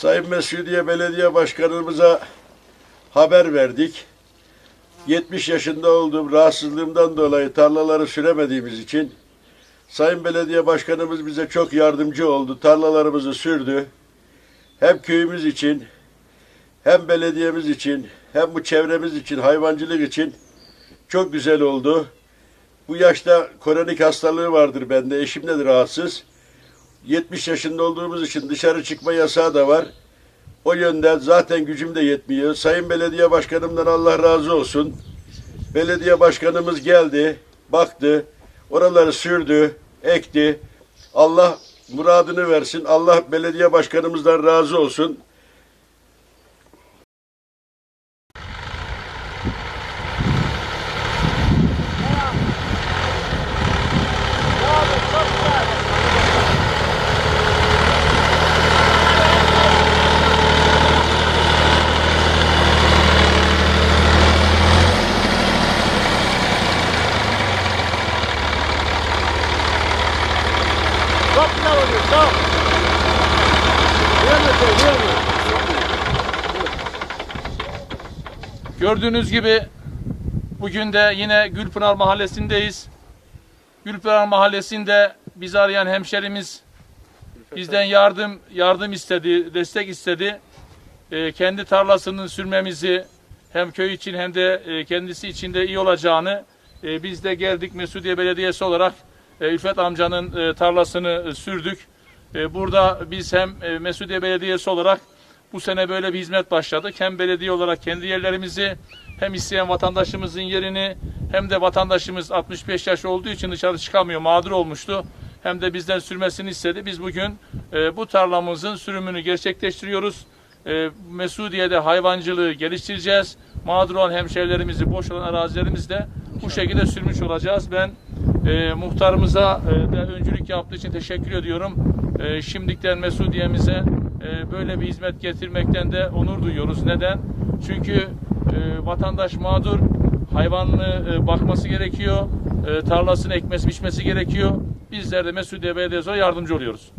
Sayın Mesudiye Belediye Başkanımıza haber verdik. 70 yaşında olduğum rahatsızlığımdan dolayı tarlaları süremediğimiz için Sayın Belediye Başkanımız bize çok yardımcı oldu. Tarlalarımızı sürdü. Hem köyümüz için, hem belediyemiz için, hem bu çevremiz için, hayvancılık için çok güzel oldu. Bu yaşta kronik hastalığı vardır bende. Eşim de rahatsız. 70 yaşında olduğumuz için dışarı çıkma yasağı da var. O yönden zaten gücüm de yetmiyor. Sayın Belediye Başkanımdan Allah razı olsun. Belediye Başkanımız geldi, baktı, oraları sürdü, ekti. Allah muradını versin. Allah Belediye Başkanımızdan razı olsun. Oluyor, çok. Yürü, yürü. Gördüğünüz gibi bugün de yine Gülpınar Mahallesi'ndeyiz. Gülpınar Mahallesi'nde bizi arayan hemşerimiz bizden yardım yardım istedi, destek istedi. Ee, kendi tarlasının sürmemizi hem köy için hem de e, kendisi için de iyi olacağını e, biz de geldik Mesudiye Belediyesi olarak e, amcanın e, tarlasını e, sürdük. E, burada biz hem e, Mesudiye Belediyesi olarak bu sene böyle bir hizmet başladık. Hem belediye olarak kendi yerlerimizi hem isteyen vatandaşımızın yerini hem de vatandaşımız 65 yaş olduğu için dışarı çıkamıyor, mağdur olmuştu. Hem de bizden sürmesini istedi. Biz bugün e, bu tarlamızın sürümünü gerçekleştiriyoruz. E, Mesudiye'de hayvancılığı geliştireceğiz. Mağdur olan hemşehrilerimizi, boş olan arazilerimizi de bu şekilde sürmüş olacağız. Ben e, muhtarımıza e, de öncülük yaptığı için teşekkür ediyorum. E, şimdikten Mesudiye'mize e, böyle bir hizmet getirmekten de onur duyuyoruz. Neden? Çünkü e, vatandaş mağdur, hayvanını e, bakması gerekiyor, e, tarlasını ekmesi biçmesi gerekiyor. Bizler de Mesudiye Belediyesi'ne yardımcı oluyoruz.